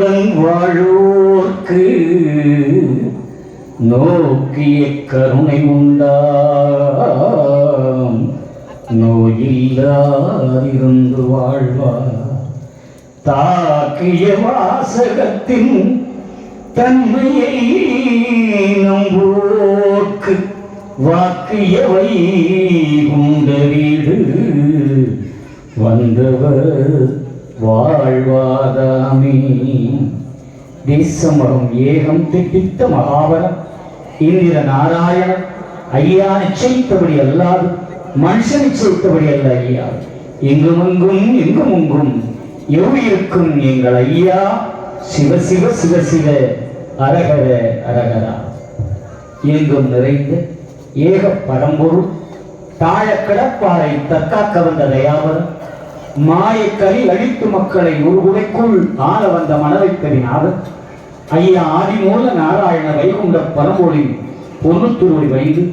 வாழோர்க்கு நோக்கிய கருணை உண்டாம். நோயில்லாதிருந்து வாழ்வார். தாக்கிய வாசகத்தின் தன்மையை நம்போர்க்கு வாக்கியவை உண்ட வீடு வந்தவர் வாழ்வாதாமே. தேசமகம் ஏகம் திட்டித்த மகாபலம் இந்திர நாராயணன் ஐயா நிச்சயித்தபடி அல்லாது மனுஷன் நிச்சயித்தபடி அல்ல ஐயா. எங்கும் எங்கும் எங்கும் எங்கும் எவ்விருக்கும் எங்கள் ஐயா. சிவ சிவ சிவ சிவ அரகர அரகரா. எங்கும் நிறைந்த ஏக பரம்பொருள் தாழ கிடப்பாறை தற்காக்க வந்த தயாவரம் மாயக்கலி அழித்து மக்களை ஒரு குடைக்குள் ஆள வந்த மனவைக்கரினாவர் ஐயா ஆதிமூல நாராயண வைகுண்ட பரம்பொழின் பொன்னுத்துருவை வைத்து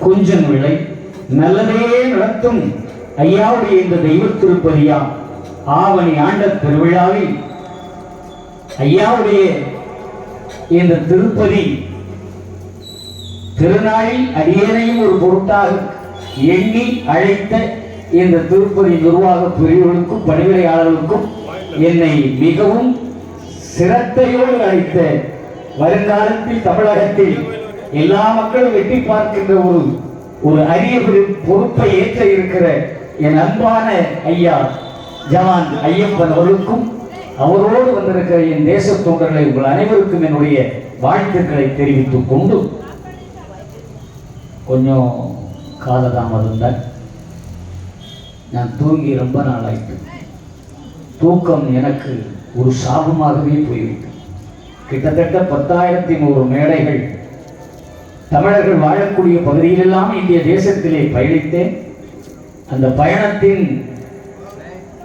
குஞ்சன் விளை நல்லதே நடத்தும் ஐயாவுடைய இந்த தெய்வ திருப்பதியா ஆவணி ஆண்ட திருவிழாவில். ஐயாவுடைய இந்த திருப்பதி திருநாளில் அடியனையும் ஒரு பொருட்டாக எண்ணி அழைத்த இந்த திருப்பதி நிர்வாக பிரிவுகளுக்கும் பணிவிடையாளர்களுக்கும் என்னை மிகவும் சிரத்தையோடு அழைத்த வருங்காலத்தில் தமிழகத்தில் எல்லா மக்களும் வெட்டி பார்க்கின்ற ஒரு ஒரு அரிய பொறுப்பை ஏற்ற இருக்கிற என் அன்பான ஐயா ஜவான் ஐயப்பன் அவர்களுக்கும் அவரோடு வந்திருக்கிற என் தேச தொண்டர்களை உங்கள் அனைவருக்கும் என்னுடைய வாழ்த்துக்களை தெரிவித்துக் கொண்டு கொஞ்சம் காலதாமதம் தான். நான் தூங்கி ரொம்ப நாளாயிட்டு. தூக்கம் எனக்கு ஒரு சாபமாகவே போய்விட்டது கிட்டத்தட்ட பத்தாயிரத்தி நூறு மேடைகள் தமிழர்கள் வாழக்கூடிய பகுதியிலெல்லாம் இந்திய தேசத்திலே பயணித்தேன். அந்த பயணத்தின்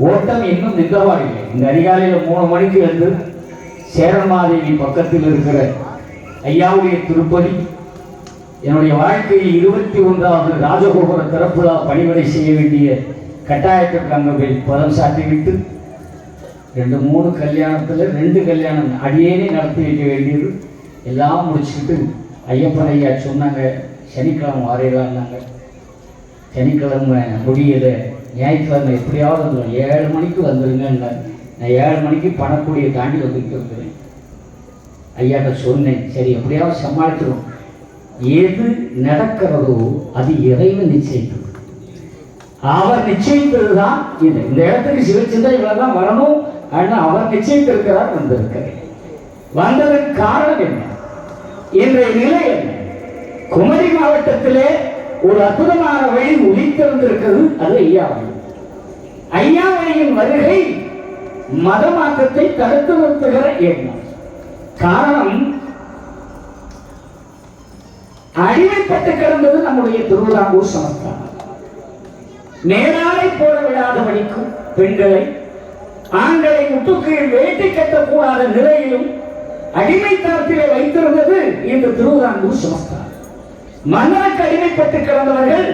ஓட்டம் இன்னும் நின்றவாறில்லை இந்த அதிகாலையில் மூணு மணிக்கு வந்து சேரன்மாதேவி பக்கத்தில் இருக்கிற ஐயாவுடைய திருப்பதி என்னுடைய வாழ்க்கையில் இருபத்தி ஒன்றாவது ராஜகோபுர திறப்புலா பணிவடை செய்ய வேண்டிய கட்டாயத்திற்கு அங்கே போய் பதம் சாட்டிவிட்டு ரெண்டு மூணு கல்யாணத்தில் ரெண்டு கல்யாணம் அடியேனே நடத்தி வைக்க வேண்டியது. எல்லாம் முடிச்சுக்கிட்டு ஐயப்பன் ஐயா சொன்னாங்க சனிக்கிழமை வரையலான்னாங்க. சனிக்கிழமை முடியலை ஞாயிற்றுக்கிழமை எப்படியாவது வந்துடும் ஏழு மணிக்கு வந்துருங்கன்னாங்க. நான் ஏழு மணிக்கு பணக்கூடியை தாண்டி வந்துட்டு வந்துடுறேன் ஐயாட்ட சொன்னேன் சரி எப்படியாவது சமாளிச்சிடும் எது நடக்கிறதோ அது இறைவன் நிச்சயிக்கும். அவர் நிச்சயித்தது தான் இது இந்த இடத்துக்கு சிவச்சிந்தனை இவ்வளவுதான் வரணும் ஆனால் அவர் நிச்சயித்திருக்கிறார் வந்திருக்கிறேன் வந்ததற்கு காரணம் என்ன? இன்றைய நிலை என்ன? குமரி மாவட்டத்திலே ஒரு அற்புதமான வழி உதித்திருந்திருக்கிறது அது ஐயா வழி ஐயா வழியின் வருகை மதமாக்கத்தை தடுத்து நிறுத்துகிற எண்ணம். காரணம் அடிமைப்பட்டு கிடந்தது நம்முடைய திருவிதாங்கூர் சமஸ்தானம். நேராலை போட விடாதபடிக்கும் பெண்களை ஆண்களை முட்டுக்கீழ் வேட்டி கட்டக்கூடாத நிலையிலும் அடிமைத்தனத்திலே வைத்திருந்தது இந்த திருவிதாங்கூர் சமஸ்தானம். மன்னனுக்கு அடிமைப்பட்டு கிடந்தவர்கள்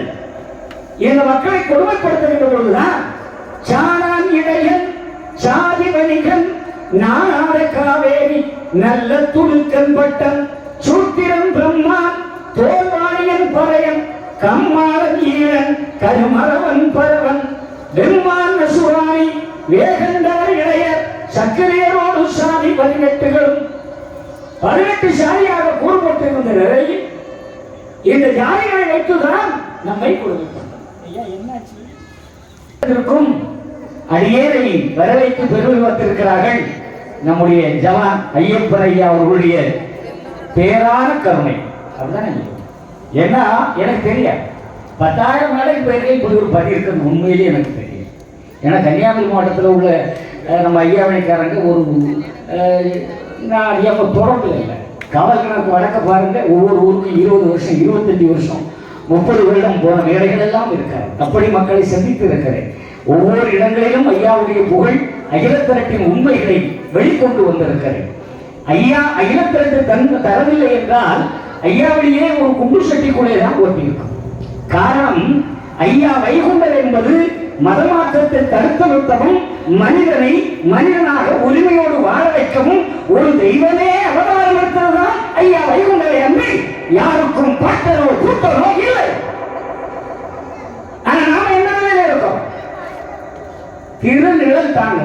இந்த மக்களை கொடுமைப்படுத்துகின்ற பொழுதுதான் சாணான் இடையன் சாதி வணிகன் நானாட காவேரி நல்ல துடுக்கன் பட்டன் சூத்திரன் பிரம்மா தோல்வாணியன் பறையன் கம்மாளன் ஈழன் கருமரவன் பரவன் வெம்மான் சுராணி வேகண்டவர் இளையர் சக்கிரியரோடு சாதி பதினெட்டுகளும். பதினெட்டு சாதியாக கூறப்பட்டிருந்த நிலையில் இந்த ஜாதிகளை வைத்துதான் நம்மை இருக்கும் அடியேனை வரவைத்து பெருமை வந்திருக்கிறார்கள் நம்முடைய ஜவான் ஐயப்பன் ஐயா அவர்களுடைய பேரான கருணை. அப்படிதானே? ஏன்னா எனக்கு தெரியாது. பத்தாயிரம் மேலே இப்போ இப்படி ஒரு பதி இருக்கிறது உண்மையிலேயே எனக்கு தெரியும். ஏன்னா கன்னியாகுமரி மாவட்டத்தில் உள்ள நம்ம ஐயாவணிக்காரங்க ஒரு நான் எப்போ தொடர்பு இல்லை? காவல் கணக்கு வழக்க பாருங்க ஒவ்வொரு ஊருக்கும் இருபது வருஷம் இருபத்தஞ்சு வருஷம் முப்பது வருடம் போன வேலைகள் எல்லாம் இருக்காரு அப்படி மக்களை சந்தித்து இருக்கிறேன். ஒவ்வொரு இடங்களிலும் ஐயாவுடைய புகழ் அகிலத்திரட்டின் உண்மைகளை வெளிக்கொண்டு வந்திருக்கிறேன். ஐயா அகிலத்திரட்டு தன் தரவில்லை என்றால் ஐயாவிலேயே ஒரு குண்டு சட்டிக்குள்ளே தான் ஓட்டியிருக்கும் காரணம் ஐயா வைகுண்டர் என்பது மதமாற்றத்தை தடுத்து நிறுத்தவும் மனிதனை மனிதனாக உரிமையோடு வாழ வைக்கவும் தெய்வமே அவதாரம் எடுத்ததுதான் ஐயா வைகுண்டரை அன்றி யாருக்கும் பாட்டனோ கூட்டனோ இல்லை. ஆனா நாம என்ன நிலையில இருக்கோம்? திருநிழல் தாங்க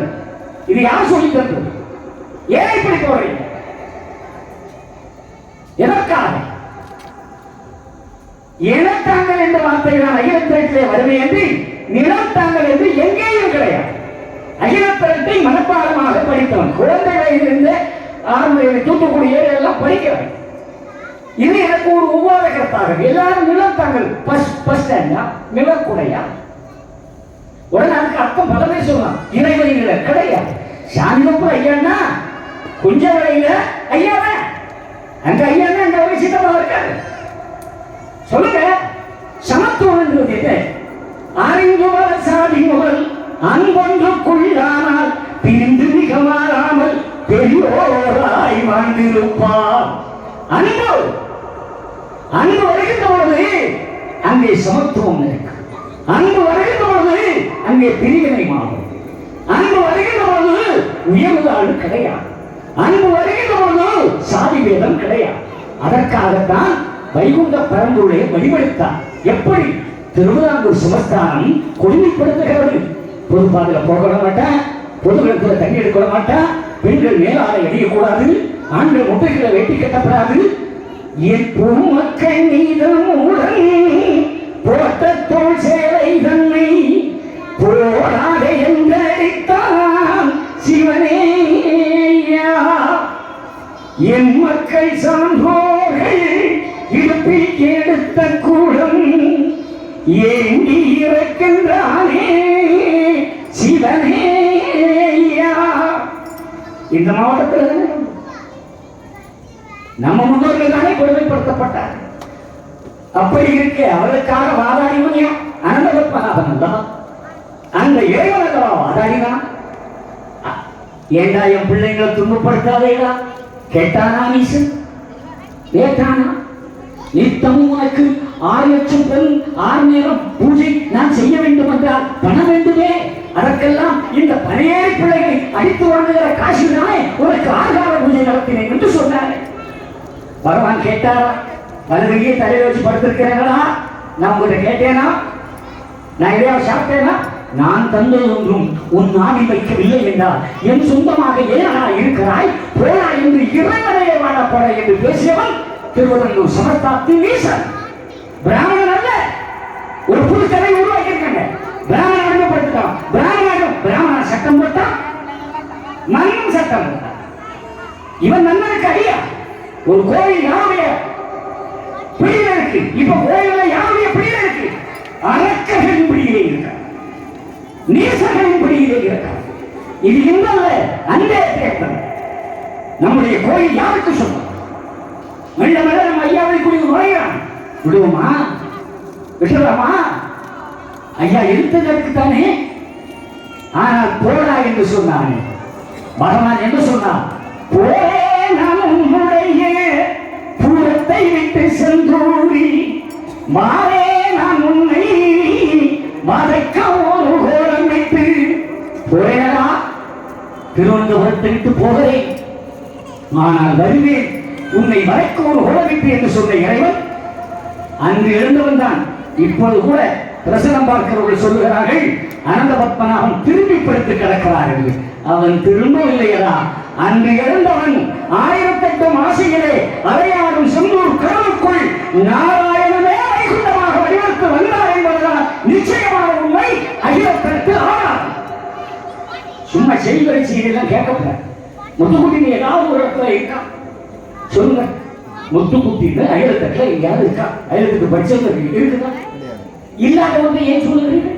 இது யார் சொல்லி தந்தது? ஏன் இப்படி போறீங்க? எதற்காக? இனத்தாங்கள் என்ற வார்த்தைகள் நான் அகிலத்திரத்திலே வருமே என்று நிலத்தாங்கள் என்று எங்கேயும் கிடையாது அகிலத்திரத்தை மனப்பாடமாக படித்தவன். குழந்தை வயதிலிருந்து ஆரம்ப தூத்துக்குடி ஏரியா படிக்கிறவன். இது எனக்கு ஒரு உபாத கருத்தாக. எல்லாரும் நிலத்தாங்கள். Bus bus ஸ்டாண்டா? நிலக்குடையா? உடனே அதுக்கு அர்த்தம் பலமே சொல்லலாம் இறைவனில கிடையாது சாமியப்பூர் ஐயான்னா குஞ்ச வரையில ஐயாவே? அங்க ஐயான்னா அங்க வரை சித்தமா இருக்காரு. சொல்லுங்க. அன்பு வர சாதி முதல் அன்பொன்றுக்குள்ளானால் பிரிந்து மிக மாறாமல் பெரியோராய் வாழ்ந்திருப்பார். அன்பு! அன்பு வருகின்ற பொழுது அங்கே சமத்துவம் இருக்கு. அன்பு வருகின்ற பொழுது அங்கே பிரிவினை மாறும். அன்பு வருகின்ற பொழுது உயர்ந்தாள் கிடையாது. அன்பு வருகின்ற பொழுது சாதி வேதம் கிடையாது. அதற்காகத்தான் வைகுண்ட பரம்பொருளை வழிபடுத்தார். எப்படி? திருவிழாங்கூர் சுமஸ்தானம் கொடுமைப்படுத்துகிறது பொது பாதையில போக மாட்டேன் பொது இடத்துல தண்ணி எடுக்க மாட்டேன் பெண்கள் மேலாடை அடியக்கூடாது ஆண்கள் முட்டைகளை வெட்டி கட்டப்படாது என் பொதுமக்கள் நீதம் போட்ட தோல் சேலை தன்னை போராட என்றடித்தான் சிவனே ஐயா. என் மக்கள் சான்றோர்கள் இடுப்பில் எடுத்த கூடம் ஏங்கி இறக்கின்றானே சிவனே ஐயா. இந்த மாவட்டத்தில் நம்ம முன்னோர்கள் தானே கொடுமைப்படுத்தப்பட்டார். அப்படி இருக்க அவருக்காக வாதாடிவன் அனந்தபத்மநாபன் அல்லவா அந்த இறைவன் அல்லவா வாதாடினான் அ- ஏண்டா என் பிள்ளைங்களை துன்பப்படுத்தாதேடா? கேட்டானா நீசன் கேட்டானா? நித்தமும் உனக்கு ஆறு லட்சம் பெண் ஆறு நேரம் பூஜை நான் செய்ய வேண்டும் என்றால் பணம் வேண்டுமே? அதற்கெல்லாம் இந்த பணியேறி பிள்ளைகளை அடித்து வாங்குகிற காசில்தானே உனக்கு ஆகார பூஜை நடத்தினேன் என்று சொன்னார். பகவான் கேட்டாரா? வலதுகையை தலையை வச்சு படுத்திருக்கிறீங்களா நான் உங்கள்கிட்ட கேட்டேனா? நான் எதையாவது சாப்பிட்டேனா? நான் தந்தது ஒன்றும் உன் நாடி வைக்கவில்லை என்றால் என் சொந்தமாக ஏனா இருக்கிறாய்? போயா என்று இறைவனையே வாழப்பட என்று பேசியவன் திருவள்ளூர் சமஸ்தாப்தி வீசன் பிராமணன் அல்ல. ஒரு புது கதை உருவாக்கியிருக்காங்க. பிராமண அடிமைப்படுத்திட்டான் பிராமண பிராமண சட்டம் போட்டா மன்னன் சட்டம் போட்டான் இவன் நன்னனுக்கு அடியா? ஒரு கோயில் யாருடைய பிடியில இருக்கு? இப்ப கோயில்ல யாருடைய பிடியில இருக்கு? அரக்கர்களின் பிடியிலே இருக்க? நீசர்களின் பிடியிலே இருக்க? இது இன்றல்ல அன்பே தேர்தல் நம்முடைய கோயில் யாருக்கு சொந்தம்? மெல்ல மெல்ல நம்ம ஐயாவை குடி நுழைகிறான் விடுவோமா? விட்டுலாமா ஐயா எடுத்ததற்கு தானே? ஆனால் போடா என்று சொன்னானே பகவான் என்ன சொன்னான் போனேன் உன்னுடைய பூரத்தை விட்டு சென்றோடி மாறே நான் உன்னை மறைக்க ஒரு கோரம் வைத்து போறேனா திருவனந்தபுரத்தை விட்டு போகிறேன். ஆனால் வருவேன். உன்னை வரைக்கும் ஒரு கோலம் என்று சொன்ன இறைவன் அங்கு எழுந்தவன் தான் இப்போது கூட பிரசனம் பார்க்கிறவர்கள் சொல்லுகிறார்கள் அனந்த பத்மநாபன் திரும்பி படுத்து கிடக்கிறார்கள் அவன் திரும்பவில்லையடா அன்று எழுந்தவன் ஆயிரத்தெட்டு ஆசைகளே அலையாடும் செந்தூர் கடவுக்குள் நாராயணனே வைகுண்டமாக வடிவெடுத்து வந்தார் என்பதுதான் நிச்சயமான உண்மை. அகிலத்திற்கு ஆனார். சும்மா செய்வரை செய்யலாம் கேட்கக்கூடாது. முத்துக்குட்டி நீ ஏதாவது ஒரு இடத்துல இருக்கான். சொல்லுங்க. முத்து முத்துக்குட்டின்னு அயலத்தட்டுல எங்கேயாவது இருக்கா? அயலத்துக்கு பட்சம் இருக்குதா இல்லாதவங்க ஏன் சொல்லுறீங்க